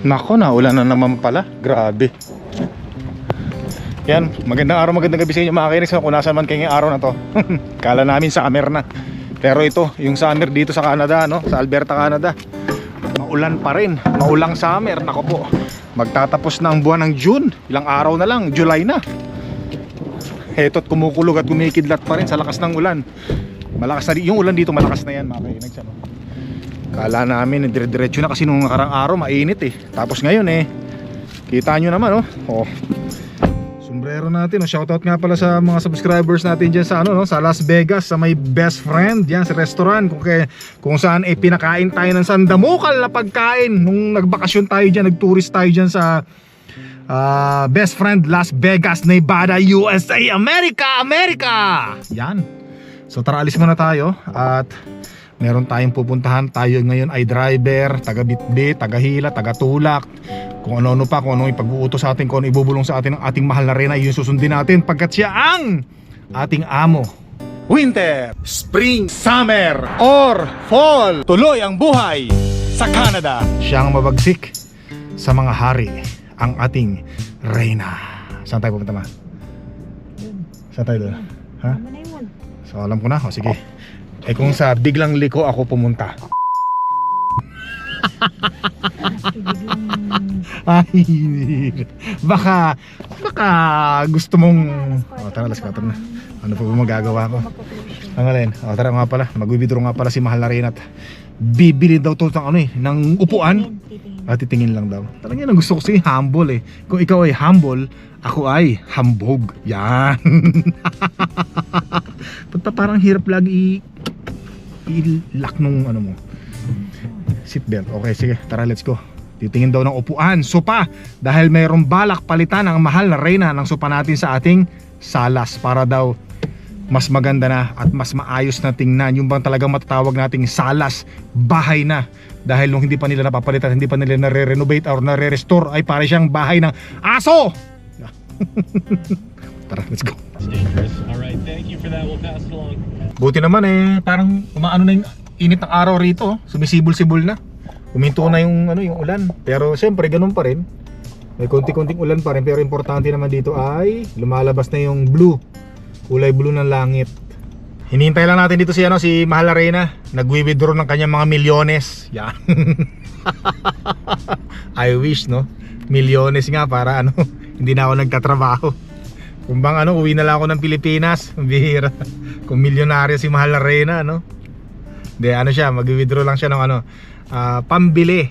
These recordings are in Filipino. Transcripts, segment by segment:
Nako na, ulan na naman pala. Grabe. Yan, magandang araw, magandang gabi sa inyo mga kainis. Kung nasa man kayo araw na to. Kala namin summer na. Pero ito, yung summer dito sa Canada, no? sa Alberta, Canada. Maulan pa rin. Maulang summer. Nako po. Magtatapos na ang buwan ng June. Ilang araw na lang. July na. Heto't kumukulog at kumikidlat pa rin sa lakas ng ulan. Malakas na yung ulan dito malakas na yan mga kainis. Ano? Kala namin dire-diretso na kasi nung nakarang araw mainit eh. Tapos ngayon eh. Kita nyo naman oh. oh. Sombrero natin, oh. shoutout nga pala sa mga subscribers natin dyan sa ano no, sa Las Vegas sa may best friend yan sa restaurant kung kay, kung saan eh pinakain tayo ng sandamukal na pagkain nung nagbakasyon tayo diyan, nagtourist tayo diyan sa ah, best friend Las Vegas, Nevada, USA, America, America. Yan. So tara alis muna tayo at meron tayong pupuntahan. Tayo ngayon ay driver, taga bitbit, taga hila, taga tulak. Kung ano-ano pa, kung ano yung pag-uutos sa atin, kung ano ibubulong sa atin ng ating mahal na rena, yun susundin natin pagkat siya ang ating amo. Winter, Spring, Summer, or Fall. Tuloy ang buhay sa Canada. Siya ang mabagsik sa mga hari, ang ating reyna. Saan tayo pupunta ma? Saan tayo doon? Ha? So alam ko na, o sige. Eh kung sa biglang liko ako pumunta. Ay, baka, baka gusto mong... O tara, alas 4 na. Ano pa ba magagawa ko? Ang alin? O tara nga pala, mag-withdraw nga pala si Mahal na rin at bibili daw to ng ano eh, ng upuan. At titingin lang daw. Talagang yan ang gusto ko kasi humble eh. Kung ikaw ay humble, ako ay hambog. Yan. Punta parang hirap lagi i-lock nung ano mo. Seatbelt. Okay, sige. Tara, let's go. Titingin daw ng upuan, sopa. Dahil mayroong balak palitan ang mahal na reyna ng sopa natin sa ating salas para daw mas maganda na at mas maayos na tingnan yung bang talagang matatawag nating salas bahay na dahil nung hindi pa nila napapalitan hindi pa nila nare-renovate or nare-restore ay para siyang bahay ng aso tara let's go It's dangerous. All right, thank you for that. We'll pass along. Buti naman eh parang umaano na yung init ng araw rito sumisibol-sibol na huminto na yung ano yung ulan pero siyempre ganun pa rin may konti-konting ulan pa rin pero importante naman dito ay lumalabas na yung blue kulay blue ng langit Hinihintay lang natin dito si ano si Mahal Arena. Nagwi-withdraw ng kanyang mga milyones. Yan. I wish no. Milyones nga para ano, hindi na ako nagtatrabaho. Kung bang ano, uwi na lang ako ng Pilipinas. Bihira. Kung milyonaryo si Mahal Arena, no? Hindi, ano siya, mag-withdraw lang siya ng ano, ah, pambili.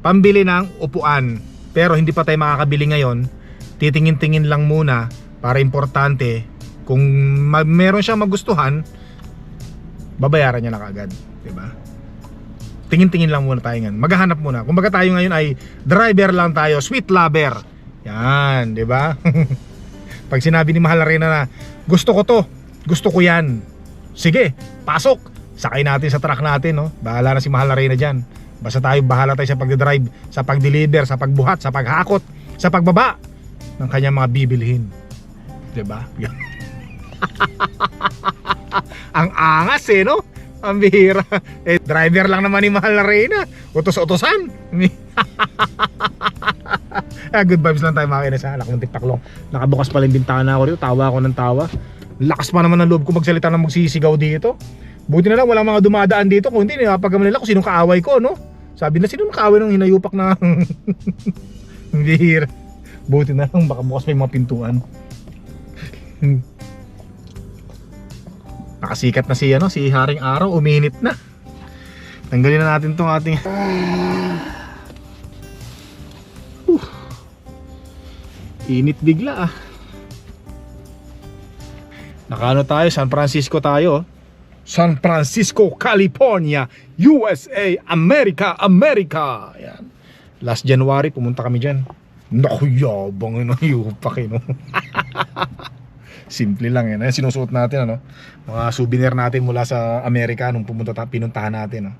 Pambili ng upuan. Pero hindi pa tayo makakabili ngayon. Titingin-tingin lang muna para importante kung meron siyang magustuhan, babayaran niya na kagad, 'di ba? Tingin-tingin lang muna tayo ngayon. Maghahanap muna. Kumbaga tayo ngayon ay driver lang tayo, sweet lover. Yan, 'di ba? Pag sinabi ni Mahal Arena na gusto ko 'to, gusto ko 'yan. Sige, pasok. Sakay natin sa truck natin, no? Bahala na si Mahal Arena diyan. Basta tayo bahala tayo sa pagde-drive, sa pag-deliver, sa pagbuhat, sa paghakot, sa pagbaba ng kanyang mga bibilhin. 'Di ba? Ang angas eh, no? Ang bihira. Eh, driver lang naman ni Mahal na Reyna. Utos-utosan. ah, good vibes lang tayo mga kinis. Alak ng tiktaklong. Nakabukas pala yung bintana ko dito. Tawa ako ng tawa. Lakas pa naman ng loob ko magsalita ng magsisigaw dito. Buti na lang walang mga dumadaan dito. Kung hindi, napagaman nila kung sinong kaaway ko, no? Sabi na, sinong kaaway ng hinayupak na... Ang bihira. Buti na lang, baka bukas may mga pintuan. Nakasikat na si ano, si Haring Araw, uminit na. Tanggalin na natin tong ating Init bigla ah. Nakaano tayo, San Francisco tayo. oh. San Francisco, California, USA, America, America. Ayan. Last January pumunta kami diyan. Naku, yabang yun ang yupak eh? Simple lang yan. Ayan, sinusuot natin, ano? Mga souvenir natin mula sa Amerika nung pumunta ta pinuntahan natin, no?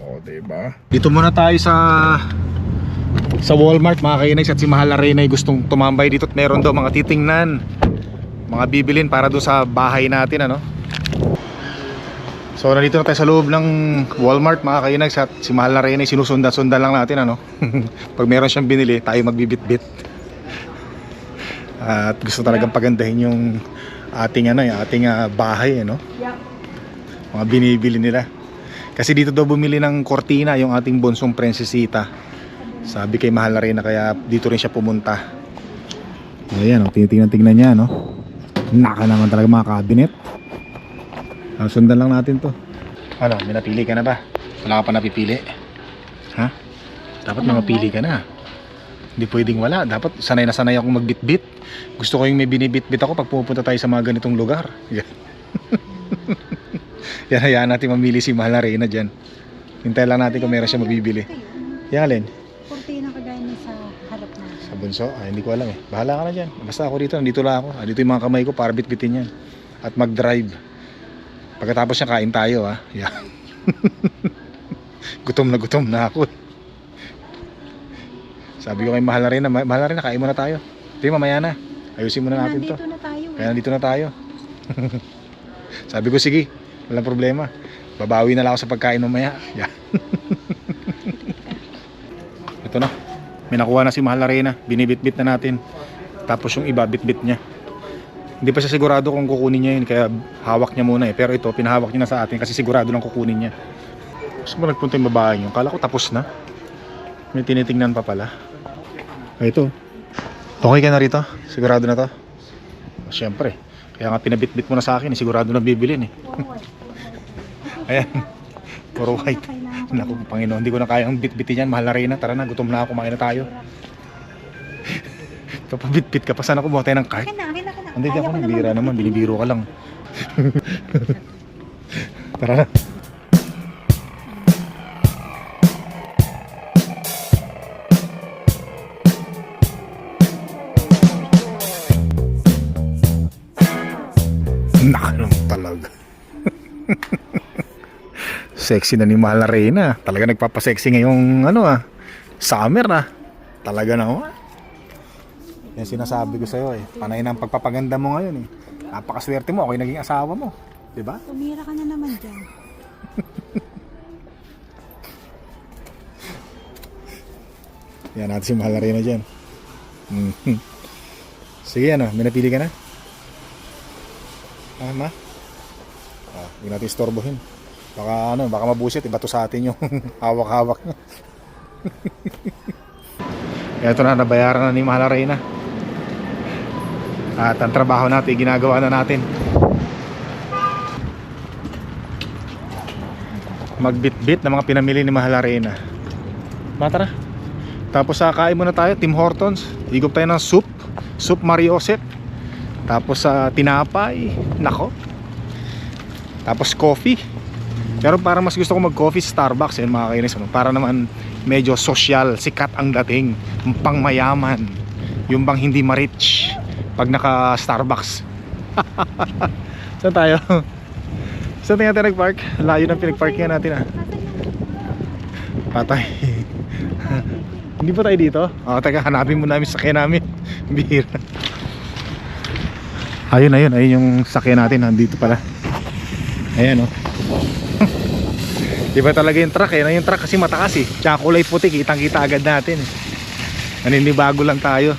O, diba? Dito muna tayo sa sa Walmart, mga kainags at si Mahal Arena ay gustong tumambay dito at meron daw mga titingnan mga bibilin para doon sa bahay natin, ano? So nandito na tayo sa loob ng Walmart mga kainags at si Mahal na Rene sinusundan-sundan lang natin ano. Pag meron siyang binili, tayo magbibit-bit. At gusto talagang pagandahin yung ating ano, yung ating ah, bahay ano. Mga binibili nila. Kasi dito daw bumili ng kortina yung ating bonsong prinsesita. Sabi kay Mahal na Rene kaya dito rin siya pumunta. Ayan, oh, tinitingnan-tingnan niya no. Naka naman talaga mga cabinet. Ah, sundan lang natin to. Ano, may napili ka na ba? Wala ka pa napipili? Ha? Dapat may mapili ka na. Hindi pwedeng wala. Dapat sanay na sanay akong magbitbit. Gusto ko yung may binibitbit ako pag pupunta tayo sa mga ganitong lugar. Yan. Yan, hayaan natin mamili si Mahal na Reyna dyan. Hintay lang natin kung meron siya mabibili. Yan, Alin? Kurtina kagaya na sa harap na. Sa bunso? Ay, hindi ko alam eh. Bahala ka na dyan. Basta ako dito, nandito lang ako. Ah, dito yung mga kamay ko para bitbitin yan. At mag-drive. Pagkatapos niya kain tayo ha. Yeah. gutom na gutom na ako. Sabi ko kay Mahal na rin na, Mahal na rin na, kain muna tayo. Hindi, mamaya na. Ayusin muna natin to. Nandito na tayo. eh. Kaya nandito na tayo. Sabi ko, sige, walang problema. Babawi na lang ako sa pagkain mamaya. Yeah. Ito na. May nakuha na si Mahal Arena. Binibitbit na natin. Tapos yung iba, bitbit niya. Hindi pa siya sigurado kung kukunin niya yun. Kaya hawak niya muna eh. Pero ito, pinahawak niya na sa atin kasi sigurado lang kukunin niya. Gusto nagpunta yung babae niyo. Kala ko tapos na. May tinitingnan pa pala. Ay, ito. Okay ka na rito? Sigurado na to? Siyempre. Kaya nga pinabitbit mo na sa akin, eh, sigurado na bibilin eh. Ayan. Puro white. Naku, Panginoon, hindi ko na kayang bitbitin yan. Mahal na rin na. Tara na, gutom na ako, kumain na tayo. Papabitbit ka pa. Sana kumuha tayo ng cart. Akin na, akin na, akin na. Hindi ako ko nabira naman. Binibiro ka lang. Tara na. Sexy na ni Mahal na Reyna. Talaga nagpapasexy ngayong ano ah. Summer na. Talaga na oh. Yan sinasabi ko sa'yo eh. Panay na ang pagpapaganda mo ngayon eh. Napakaswerte mo. Ako yung naging asawa mo. 'Di ba? Tumira ka na naman dyan. Yan natin si Mahal na Reyna dyan. Mhm. Sige ano, may napili ka na? Ah, ma? Ah, hindi natin istorbohin. Baka ano, baka mabusit, ibato sa atin yung hawak-hawak. Ito na, nabayaran na ni Mahal na Reyna. At ang trabaho natin, ginagawa na natin. Magbit-bit ng mga pinamili ni Mahal na Reyna. Matara. Tapos sa kain muna tayo, Tim Hortons. Igop tayo ng soup, soup Mariosep. Tapos sa tinapay, nako. Tapos coffee. Pero para mas gusto ko mag-coffee Starbucks yun mga kainis. ano, Para naman medyo social, sikat ang dating, pangmayaman. Yung bang hindi ma-rich pag naka Starbucks. Saan tayo? Saan tayo natin nag-park? Layo ng pinag-parkingan natin ah. Patay. Hindi pa tayo dito? Oo, oh, teka, hanapin mo namin sakyan namin. Bihira. Ayun, ayun, ayun yung sakyan natin. Nandito pala. Ayan, oh. Iba talaga yung truck eh. Yung truck kasi matakas eh. Tsaka kulay puti, kitang kita agad natin. eh. Naninibago lang tayo.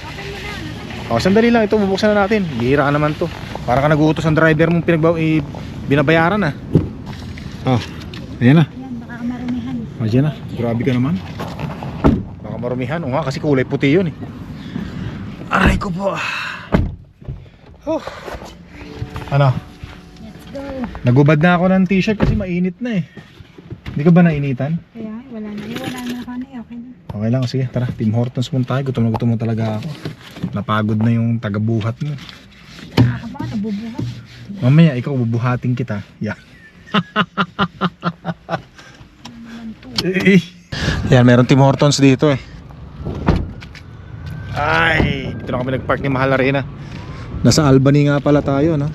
O, sandali lang. Ito, bubuksan na natin. Bihira ka naman to. Para ka naguutos ang driver mong pinagbaw, eh, binabayaran na. Oh, ayan na. Baka marumihan. O, dyan na. Grabe ka naman. Baka marumihan. O nga, kasi kulay puti yun eh. Aray ko po. Oh. Ano? Let's go. Nagubad na ako ng t-shirt kasi mainit na eh. Hindi ka ba nainitan? Kaya, wala na. Eh, wala na ako na. Okay na. Okay lang, sige. Tara, Team Hortons muna tayo. Gutom na gutom na talaga ako. Napagod na yung taga-buhat mo. Ako ba? Nabubuhat. Mamaya, ikaw bubuhatin kita. Yeah. Eh, Yan, meron Tim Hortons dito eh. Ay, dito na kami nag-park ni Mahal Arena. Nasa Albany nga pala tayo, no?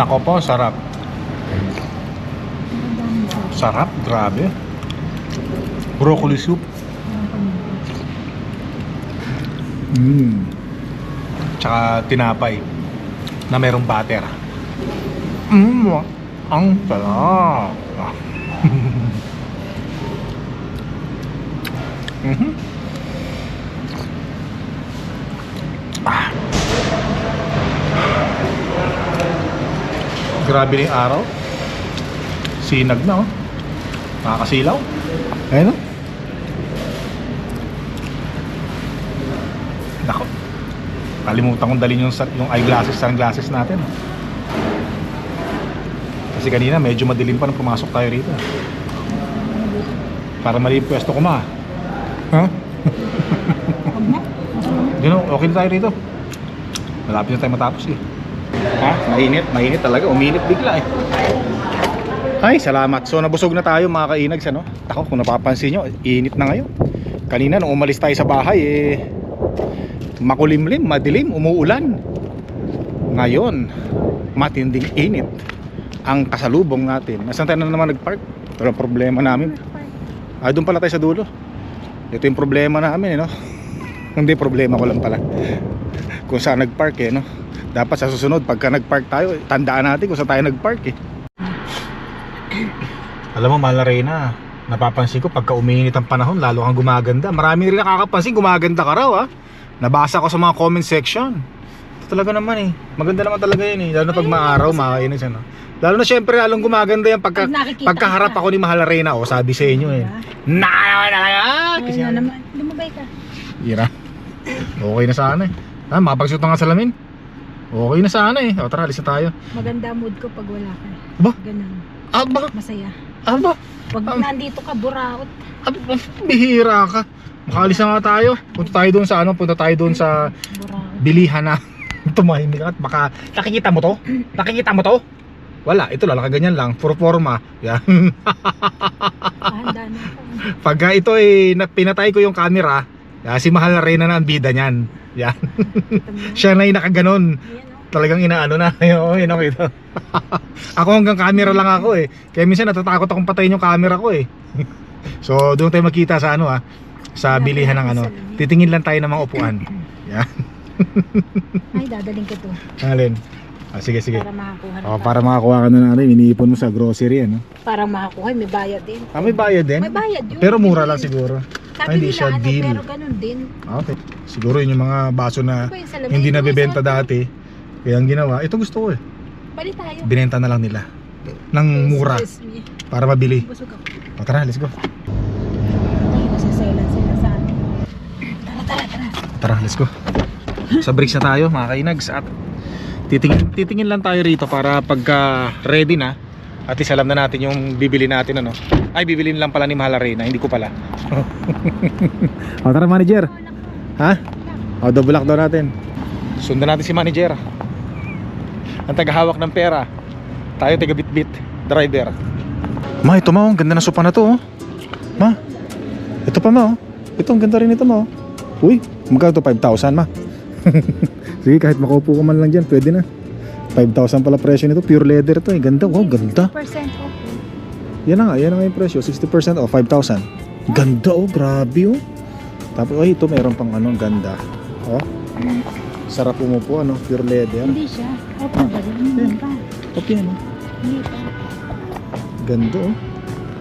Nako po, sarap. Sarap, grabe. Broccoli soup. Mm. Tsaka tinapay na merong butter. Mm. Ang sarap. Mhm. Grabe na yung araw. Sinag na oh. Nakakasilaw. Ayun oh. Nako. Kalimutan kong dalhin yung, yung eyeglasses, sunglasses natin. Kasi kanina medyo madilim pa nung pumasok tayo rito. Para mali yung pwesto ko ma. Ha? Na. Yun know, okay na tayo rito. Malapit na tayo matapos eh. Ha? Mainit, mainit talaga. Uminit bigla eh. Ay, salamat. So nabusog na tayo mga kainags ano. Ako kung napapansin nyo, init na ngayon. Kanina nung umalis tayo sa bahay eh makulimlim, madilim, umuulan. Ngayon, matinding init ang kasalubong natin. Nasaan tayo na naman nagpark? Ang problema namin. Ah, doon pala tayo sa dulo. Ito yung problema namin, eh, no? Hindi, problema ko lang pala. Kung saan nagpark, eh, no? Dapat sa susunod, pagka nagpark tayo, eh, tandaan natin kung saan tayo nagpark, eh. Alam mo, mahal na Reyna, napapansin ko pagka umiinit ang panahon, lalo kang gumaganda. Marami rin nakakapansin, gumaganda ka raw, ha? Nabasa ko sa mga comment section. Ito talaga naman, eh. Maganda naman talaga yun, eh. Lalo na pag maaraw, makakainis, ano? Lalo na syempre, lalong gumaganda yan pagka, pagkaharap ka. ako ni Mahal na Reyna, oh, sabi sa inyo, eh. Diba? Nakalawa talaga! Kasi Ayun na naman. Lumabay ka. Ira. Okay na sana eh. Ah, makapagsuot na nga salamin. Okay na sana eh. O tara, alis na tayo. Maganda mood ko pag wala ka. Ba? Ganun. Aba, Masaya. aba, Pag Ang- nandito ka, buraot. aba, bihira ka. Makaalis na nga tayo. Punta tayo doon sa ano, punta tayo doon sa Buraot. bilihan na tumahimik at baka nakikita mo to? Nakikita mo to? Wala, ito lang, nakaganyan lang, puro forma. Yan. Pagka ito eh, na- pinatay ko yung camera, ah, si Mahal na Reyna na ang bida niyan. Yan. Siya na yung nakaganon. Talagang inaano na. Yun yun ako ito ako hanggang camera lang ako eh. Kaya minsan natatakot akong patayin yung camera ko eh. So doon tayo makita sa ano ah sa bilihan ng ano. titingin lang tayo ng mga upuan. Yan. Ay, dadaling ko to. alin ah, sige sige Para makakuha. ng oh, pa- para makakuha ka na natin iniipon mo sa grocery ano Para makakuha, may bayad din. ah may bayad din May bayad yun. pero mura lang siguro Sabi Ay, hindi nila, siya ano, deal. pero ganun din. Ah, okay siguro yun yung mga baso na Ano ba yung salamin? hindi Yung nabebenta dati kaya ang ginawa ito gusto ko eh Bali tayo. binenta na lang nila ng mura Excuse me. para mabili Busog ako. o tara let's go Ay, nasaselan sila sa atin. Tara, tara, tara. Tara, let's go. Sa bricks na tayo, mga kainags. At titingin, titingin lang tayo rito para pagka ready na, at least alam na natin yung bibili natin ano. Ay, bibilin lang pala ni Mahal Arena, hindi ko pala. o tara manager. Ha? O, double lock daw natin. Sundan natin si manager. Ang tagahawak ng pera. Tayo taga bit-bit. Driver. Ma, ito ma, oh. ang ganda ng sopa na to oh. Ma, ito pa ma oh. Ito, ang ganda rin ito ma oh. Uy, magkano to? 5,000 ma. Sige, kahit makaupo ka man lang dyan, pwede na. 5,000 pala presyo nito. Pure leather to eh. Ganda. Wow, ganda. 60% off. Yan na nga, yan na nga yung presyo. 60% o 5,000. Ganda oh, grabe oh. Tapos, oh, ito meron pang ano, ganda. Oh, sarap umupo, ano, pure leather. Hindi siya. Off na ba? Hindi pa. Okay, ano. Hindi pa. Ganda oh.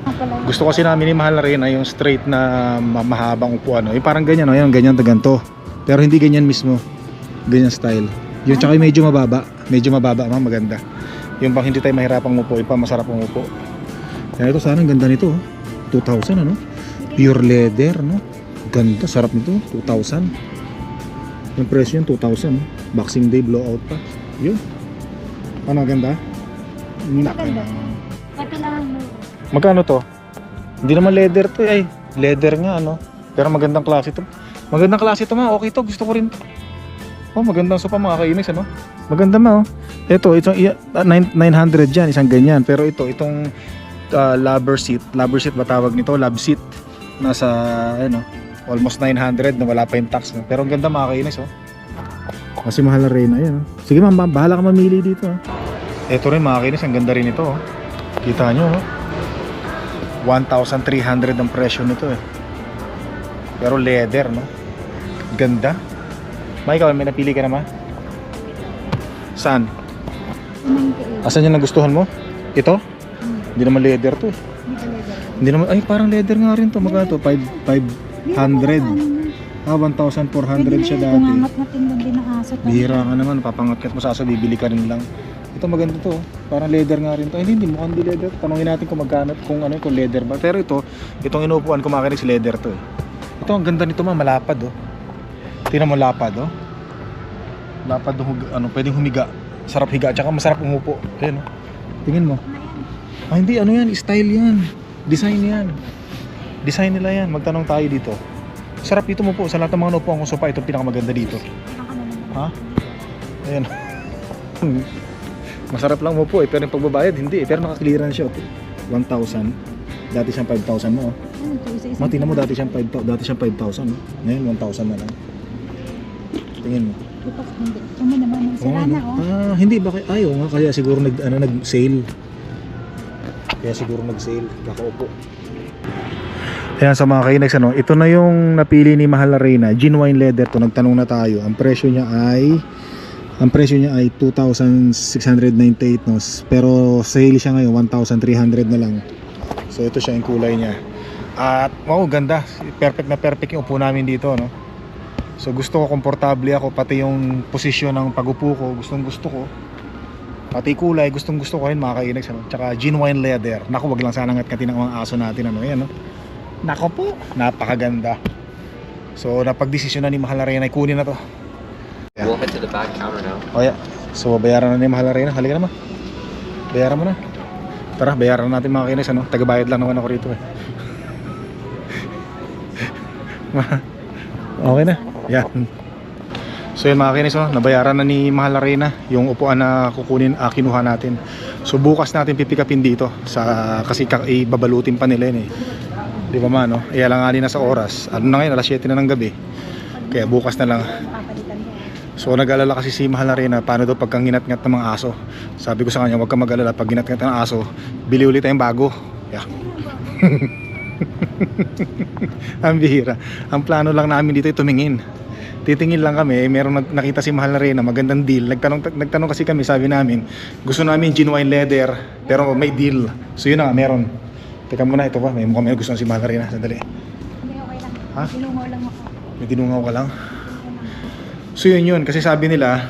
Ah. Gusto kasi namin ni Mahal na rin yung straight na ma- mahabang upuan. No? Yung parang ganyan, no? Yan, ganyan to ganito. Pero hindi ganyan mismo. Ganyan style. Yung tsaka yung medyo mababa. Medyo mababa, ma, maganda. Yung pang hindi tayo mahirapang umupo, yung pang masarap umupo. Yan ito, sana ang ganda nito. oh. 2,000 ano? Pure leather, no? Ganda, sarap nito. 2,000. Yung presyo yun, 2,000. no? Boxing Day blowout pa. Yun. Ano, ganda? Maganda. Ito lang. Magkano to? Hindi naman leather to eh. Ay, leather nga ano. Pero magandang klase to. Magandang klase to ma. Okay to. Gusto ko rin to. Oh, magandang sopa mga kainis ano. Maganda ma oh. Ito, itong i- ah, nine- 900 dyan, isang ganyan. Pero ito, itong ah, lover seat. Lover seat ba tawag nito? Love seat. Nasa, ano, almost 900 na wala pa yung tax. No? Pero ang ganda mga kainis oh. Kasi mahal na rin yan. Oh. Sige ma'am, bahala ka mamili dito. Oh. Ito rin mga kainis, ang ganda rin ito. Oh. Kita nyo oh. 1,300 ang presyo nito eh. Pero leather, no? Ganda. Ikaw, may napili ka naman? Saan? 98. Asan yung nagustuhan mo? Ito? Hmm. Hindi naman leather to eh. Hindi naman, ay parang leather nga rin to. Magkano to? 5, Hindi 500. naman, ano, Ah, 1,400 siya na dati. Kungangat-ngatin lang din ng aso. Bihira ka naman, papangatkat mo sa aso, bibili ka rin lang. Ito maganda to, oh. parang leather nga rin to. Ay, hindi, mukhang di leather. Tanungin natin kung magkano, kung ano, kung leather ba. Pero ito, itong inuupuan ko makinig leather to eh. Ito, ang ganda nito ma, malapad oh. Tingnan mo lapad oh. Lapad hug- ano, pwedeng humiga. Sarap higa, tsaka masarap umupo. Ayan oh. Tingin mo. Ah, hindi, ano yan, style yan. Design yan. Design nila yan. Magtanong tayo dito. Sarap dito mo po. Sa lahat ng mga upuan kong sofa, ito pinakamaganda dito. Ha? Ayan. Masarap lang mo po eh, pero yung pagbabayad hindi eh. Pero naka-clearance siya. oh. 1,000. Dati siyang 5,000 mo. Oh. Ano. Mati na mo dati siyang 5,000, dati siyang 5,000. Oh. Ngayon 1,000 na lang. Tingin mo. Ito, hindi. Kami naman, ang sira na, oh. Ah, hindi ba kay ayaw nga kaya siguro nag ano nag-sale. Kaya siguro nag-sale, kakaupo. Ayan sa mga kainex ano, ito na yung napili ni Mahal na Reyna, genuine leather to, nagtanong na tayo. Ang presyo niya ay ang presyo niya ay 2,698 no. Pero sale siya ngayon 1,300 na lang. So ito siya yung kulay niya. At wow, ganda. Perfect na perfect yung upo namin dito no. So gusto ko komportable ako pati yung posisyon ng pagupo ko, gustong gusto ko. Pati kulay, gustong gusto ko rin mga kainex ano. Tsaka genuine leather. Naku, wag lang sana ngat-ngatin ng mga aso natin ano. Yan no. Nako po, napakaganda. So napagdesisyon na ni Mahal na Reyna ay kunin na to. We'll head to the back counter now. O ya. So bayaran na ni Mahal na Reyna. Halika naman. Bayaran mo na. Tara, bayaran na natin mga kainex ano. Tagabayad lang naman ako rito eh. Ma- okay na. Yan. So yun mga kinis, oh, nabayaran na ni Mahal na Reyna yung upuan na kukunin, ah, kinuha natin. So bukas natin pipikapin dito sa kasi ka, ibabalutin pa nila yun eh. Di ba man, no? Eh, alanganin na sa oras. Ano na ngayon, alas 7 na ng gabi. Kaya bukas na lang. So nag-alala kasi si Mahal na Reyna paano daw pagka nginat-ngat ng mga aso. Sabi ko sa kanya, huwag ka mag-alala pag ginat-ngat ng aso, bili ulit tayong bago. Yeah. Ang bihira. Ang plano lang namin dito ay tumingin. Titingin lang kami, eh, meron nakita si Mahal na Reyna, magandang deal. Nagtanong, nagtanong kasi kami, sabi namin, gusto namin genuine leather, pero may deal. So yun na nga, meron. Teka muna, ito pa, may mukhang may gusto si Mahal na Reyna. Sandali. Hindi, okay lang. Ha? Lang ako. May tinungaw ka lang. So yun yun, kasi sabi nila,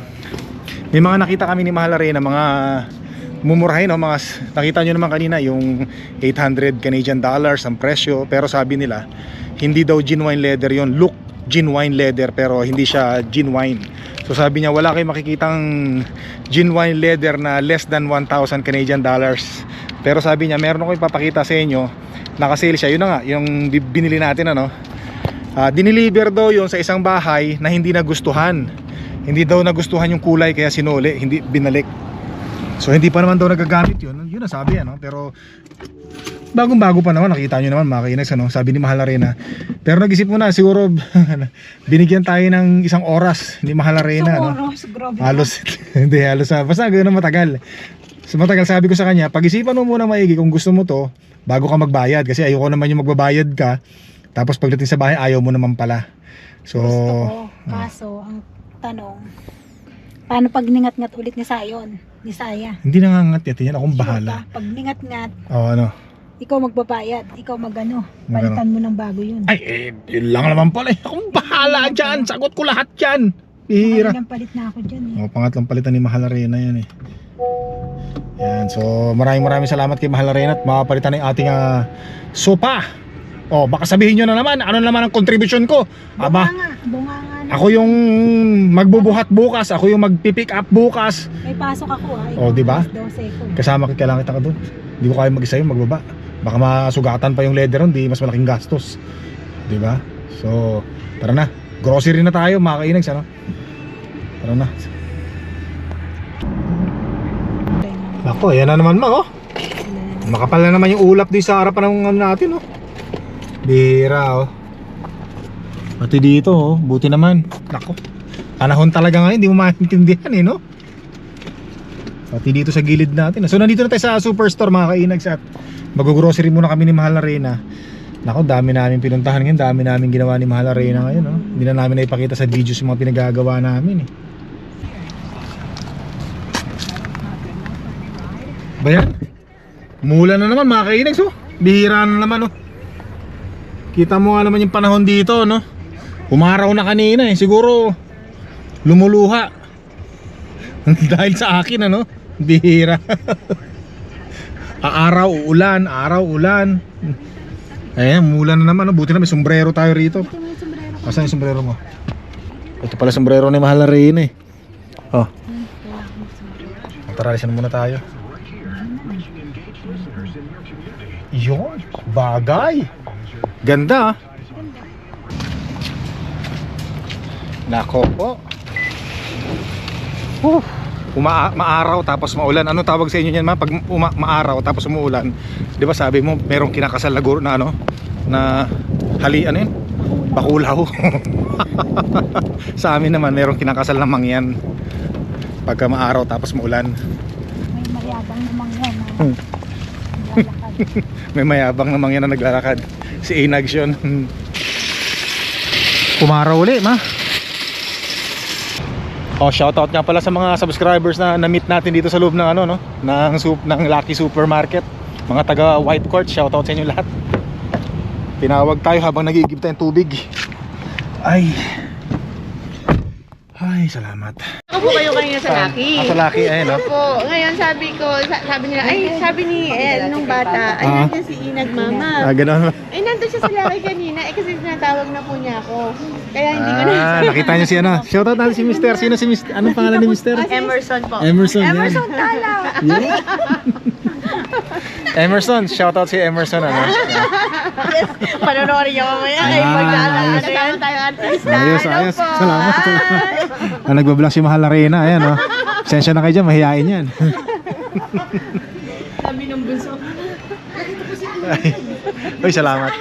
may mga nakita kami ni Mahal Arena, mga mumurahin, no? mga, s- nakita nyo naman kanina, yung 800 Canadian dollars ang presyo, pero sabi nila, hindi daw genuine leather yon look genuine leather, pero hindi siya genuine. So sabi niya, wala kayong makikitang genuine leather na less than 1,000 Canadian dollars. Pero sabi niya, meron ako ipapakita sa inyo, nakasale siya, yun na nga, yung bi- binili natin, ano, Ah, diniliver daw yon sa isang bahay na hindi nagustuhan. Hindi daw nagustuhan yung kulay kaya sinuli, hindi binalik. So hindi pa naman daw nagagamit yun. Yun ang sabi ano, pero bagong-bago pa naman nakita nyo naman mga kainex ano, sabi ni Mahal Arena. Pero nag-isip mo na siguro binigyan tayo ng isang oras ni Mahal Arena ano. Oros, grabe. Halos hindi halos na basta ganoon matagal. So matagal sabi ko sa kanya, pag-isipan mo muna maigi kung gusto mo to bago ka magbayad kasi ayoko naman yung magbabayad ka tapos pagdating sa bahay ayaw mo naman pala. So Gusto ko. Kaso, ang tanong, paano pag ningat-ngat ulit ni Sayon? Ni Saya? hindi nangangat yan, yan akong Sure bahala. ka? Pag ningat-ngat, Oh, ano? ikaw magbabayad, ikaw magano, palitan mo ng bago yun. Ay, eh, yun lang naman pala. eh. Akong bahala dyan. Sagot ko lahat dyan. Ihira. Nakailang palit na ako dyan eh. Oh, pangatlong palitan ni Mahal Arena yan eh. Yan, so maraming maraming salamat kay Mahal Arena at makapalitan ng ating ah, sopa. Oh, baka sabihin nyo na naman, ano naman ang contribution ko? Aba, Bunga nga, bunga nga na. ako yung magbubuhat bukas, ako yung magpipick up bukas. May pasok ako ah. Oh, di ba? 12 ko. Kasama ka kailangan kita ka doon. Hindi ko kaya mag-isa yun, magbaba. Baka masugatan pa yung leather ron, di mas malaking gastos. Di ba? So, tara na. Grocery na tayo, mga kainags, ano? Tara na. Ako, yan na naman ma, oh. Makapal na naman yung ulap di sa harapan ng ano natin, oh. Bira, oh. Pati dito, oh. Buti naman. Nako. Panahon talaga ngayon, hindi mo maintindihan, eh, no? Pati dito sa gilid natin. So nandito na tayo sa superstore mga kainags at mag-grocery muna kami ni Mahal na Reyna. Nako, dami namin pinuntahan ngayon, dami namin ginawa ni Mahal Arena ngayon, no? Hindi na namin naipakita sa videos yung mga pinagagawa namin, eh. Ba yan? Mula na naman mga kainags, oh. Bihira na naman, oh. Kita mo nga naman yung panahon dito, no? Umaraw na kanina, eh. Siguro, lumuluha. Dahil sa akin, ano? Bihira. Aaraw, ulan, araw, ulan. Ayan, mula na naman. no? Buti na may sombrero tayo rito. Asan yung sombrero mo? Ito pala sombrero ni Mahal na Reyna eh. Oh. Tara, muna tayo. Yun, bagay. Ganda ah. Nako po. Whew. Uma maaraw tapos maulan. Ano tawag sa inyo niyan ma? Pag uma maaraw tapos umuulan. 'Di ba sabi mo merong kinakasal na guro na ano na hali ano yun? Bakulaw. sa amin naman merong kinakasal na mangyan. Pagka maaraw tapos maulan. May mayabang namang yan. Hmm. Lalakad. May mayabang na mangyan na naglalakad. Si Inags yun. Uli, ma. Oh, shoutout nga pala sa mga subscribers na na-meet natin dito sa loob ng ano no, ng sup ng Lucky Supermarket. Mga taga White Court, shoutout sa inyo lahat. Tinawag tayo habang nagigib tayong tubig. Ay. Ay, salamat. Ako po kayo kanina sa Lucky. Ah, sa Lucky, ayun no. Opo, ngayon sabi ko, sa- sabi nila, ay sabi ni Ed nung bata, ay Ah. nandiyan si Inag Mama. Ah, ganun. Ay nandun siya sa Lucky kanina, eh kasi tinatawag na po niya ako. Kaya hindi ko na. Ah, nakita niyo si ano. Shoutout natin si Mister. Sino si Mister? Anong pangalan ni Mister? Emerson po. Emerson, yan. Emerson Tala. Yeah. Emerson, shoutout si Emerson ano. Panonorin niyo mamaya. Ay, magdala. ayos. Natawag tayo artista. Ayos, Hello ayos. Salamat. Ah, nagbablog si Mahal Arena, ayan oh. Sensya na kayo dyan, mahihain yan. Sabi ng bunso. Ay, Uy, salamat.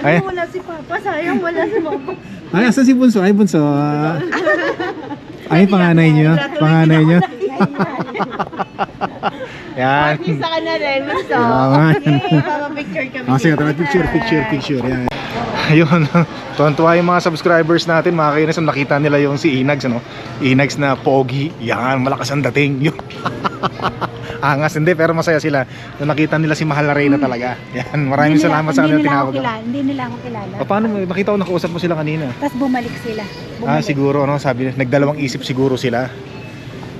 Ay, Wala si Papa, sayang wala si Papa. ay, asan si Bunso? Ay, Bunso. ah. Ay, panganay niyo. Panganay niyo. Yan. Artista ka na rin, bunso. Salamat. Yay, picture kami. Ah, sige, tara, picture, picture, picture. Yan. Ayun, tuwan-tuwa yung mga subscribers natin, mga kainis, nakita nila yung si Inags, ano? Inags na pogi, yan, malakas ang dating. Yun. Angas, hindi, pero masaya sila. Nung nakita nila si Mahal Reyna talaga. Yan, maraming Hindi nila- salamat sa kanila hindi nila ako tinawag. kilala. Hindi nila ako kilala. O, paano, mo- nakita ko, nakausap mo sila kanina. Tapos bumalik sila. Ah, Bumalik. siguro, ano, sabi, nagdalawang isip siguro sila.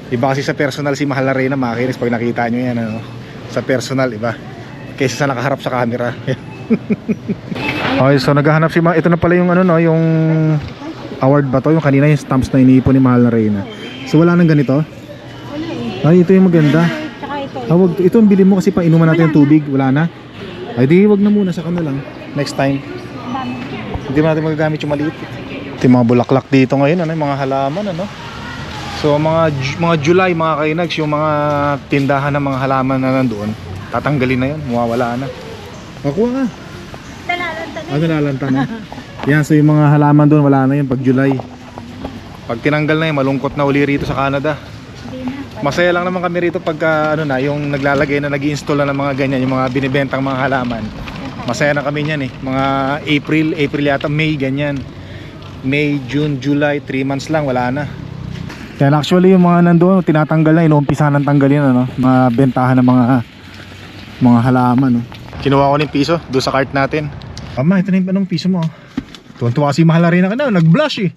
Iba kasi sa personal si Mahal Reyna, mga kainis, pag nakita nyo yan, ano, sa personal, iba. Kaysa sa nakaharap sa camera. okay, so naghahanap si Ma, ito na pala yung ano no, yung award ba to? Yung kanina yung stamps na iniipon ni Mahal na Reyna. So wala nang ganito? Ay, ito yung maganda. Ah, wag, ito ang bilhin mo kasi pa inuman natin yung tubig. Wala na. Ay, di wag na muna sa kanila lang. Next time. Hindi natin magagamit yung maliit. Ito yung mga bulaklak dito ngayon, ano, yung mga halaman, ano. So mga mga July, mga kainags, yung mga tindahan ng mga halaman na nandoon, tatanggalin na yun, mawawala na. Makuha nga. Talalanta na. Ano nalalanta na? Yan, so yung mga halaman doon, wala na yun pag July. Pag tinanggal na yun, malungkot na uli rito sa Canada. Masaya lang naman kami rito pagka ano na, yung naglalagay na nag install na ng mga ganyan, yung mga binibentang mga halaman. Masaya na kami niyan eh. Mga April, April yata, May, ganyan. May, June, July, 3 months lang, wala na. Yan actually yung mga nandoon, tinatanggal na, inuumpisa ng tanggalin ano, mga bentahan ng mga mga halaman. No? Kinuha ko ng piso doon sa cart natin. Ama, ito na yung anong piso mo. Tuwan-tuwa si Mahal rin na ka na, nag-blush eh.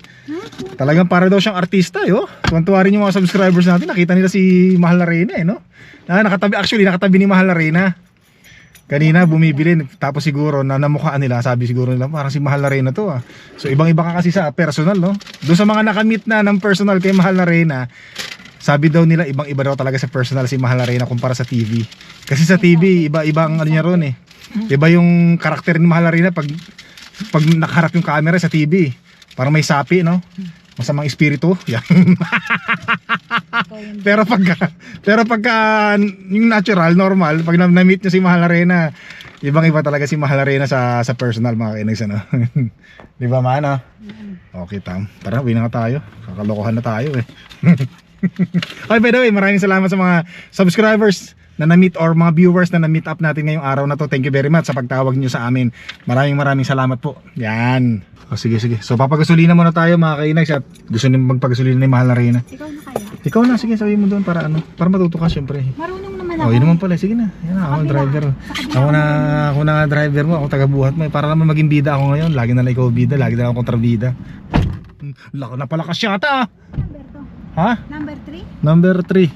Talagang para daw siyang artista eh, oh. Tuwan-tuwa rin yung mga subscribers natin, nakita nila si Mahal Arena eh, no? Ah, nakatabi, actually, nakatabi ni Mahal Arena. Kanina bumibili tapos siguro na namukhaan nila sabi siguro nila parang si Mahal Arena to ah. So ibang iba ka kasi sa personal no. Doon sa mga nakamit na ng personal kay Mahal Arena, sabi daw nila ibang iba daw talaga sa personal si Mahal Arena kumpara sa TV. Kasi sa TV iba ibang ano niya ron eh. Iba yung karakter ni Mahal Arena pag pag nakaharap yung camera sa TV. Parang may sapi no. Masamang espiritu. Yan. Yun. pero pagka pero pagka yung natural, normal, pag na- na-meet niyo si Mahal Arena, ibang iba talaga si Mahal Arena sa sa personal mga kinags ano. Di ba man ah? Okay, tam. Tara, uwi na nga tayo. Kakalokohan na tayo eh. okay, by the way, maraming salamat sa mga subscribers na na-meet or mga viewers na na-meet up natin ngayong araw na to. Thank you very much sa pagtawag nyo sa amin. Maraming maraming salamat po. Yan. O sige sige. So papagasolina muna tayo mga kainags at gusto niyo magpagasolina ni Mahal na Reyna. Ikaw na kaya? Ikaw na, sige sabihin mo doon para ano, para matuto ka syempre. Marunong naman ako. Oh, yun naman pala. Sige na. Yan na, ako ang driver. Ako na, ako na nga driver mo. Ako taga-buhat mo. eh. Para naman maging bida ako ngayon. Lagi na lang ikaw bida. Lagi na lang ako kontrabida. Hmm, Lako na pala kasyata ah. Number to. Ha? Number 3? Number 3.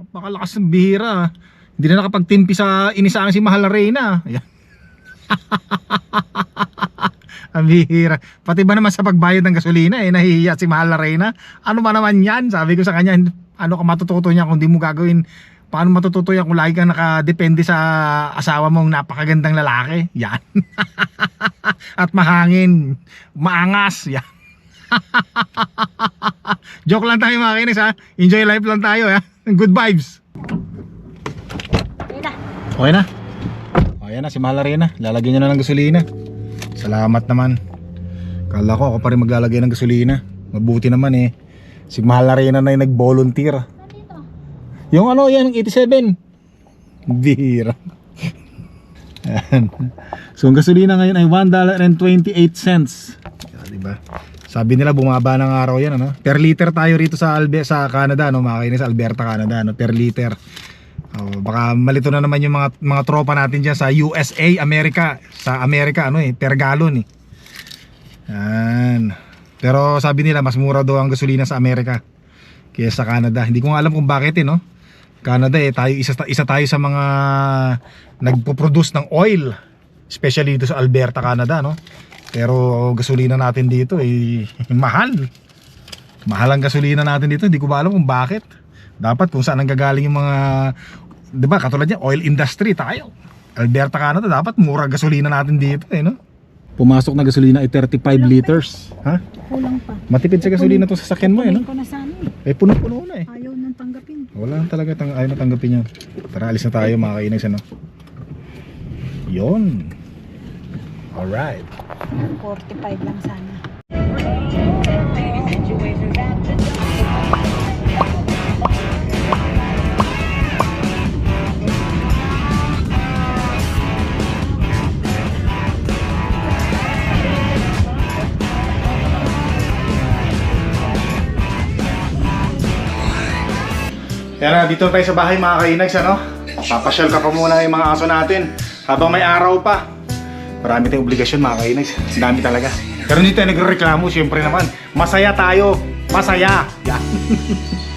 Napakalakas ng bihira. ah. Hindi na nakapagtimpi sa inisaang si Mahal na Reyna. Ayan. Ang bihira. Pati ba naman sa pagbayad ng gasolina eh, nahihiya si Mahal na Reyna. Ano ba naman yan? Sabi ko sa kanya, ano ka matututo niya kung di mo gagawin Paano matututo yan kung lagi kang nakadepende sa asawa mong napakagandang lalaki? Yan. At mahangin. Maangas. Yan. Joke lang tayo mga kinis ha. Enjoy life lang tayo ha. Good vibes. Ayun na. Okay na. O yan na, si Mahal na Lalagyan niya na ng gasolina. Salamat naman. Kala ko ako pa rin maglalagay ng gasolina. Mabuti naman eh. Si Mahal na na yung nag-volunteer. Yung ano yan, yung 87. Bihira. Ayan. so ang gasolina ngayon ay $1.28. Yeah, diba? Sabi nila bumaba ng araw yan ano. Per liter tayo rito sa Albe sa Canada no, mga kainis, sa Alberta, Canada no, per liter. Oh, baka malito na naman yung mga mga tropa natin diyan sa USA, Amerika, sa Amerika ano eh, per gallon eh. Yan. Pero sabi nila mas mura daw ang gasolina sa Amerika kaysa sa Canada. Hindi ko nga alam kung bakit eh no. Canada eh tayo isa isa tayo sa mga nagpo-produce ng oil especially dito sa Alberta, Canada no. Pero gasolina natin dito eh mahal. Mahal ang gasolina natin dito, hindi ko ba alam kung bakit. Dapat kung saan nanggagaling yung mga 'di ba katulad niya oil industry tayo. Alberta, Canada dapat mura gasolina natin dito eh no. Pumasok na gasolina ay 35 liters. Ha? Kulang pa. Matipid sa gasolina to sa sasakyan mo eh no. Eh. Eh puno-puno na eh. Ayaw nang tanggapin. Wala talaga tang ayaw na tanggapin yan. Tara alis na tayo mga kainis ano. Yon. Alright. 45 lang sana. Yan na, dito tayo sa bahay mga kainags ano. Papasyal ka pa muna yung mga aso natin habang may araw pa. Marami tayong obligasyon mga kainags. Dami talaga. Pero hindi tayo nagreklamo, syempre naman. Masaya tayo. Masaya. Yan.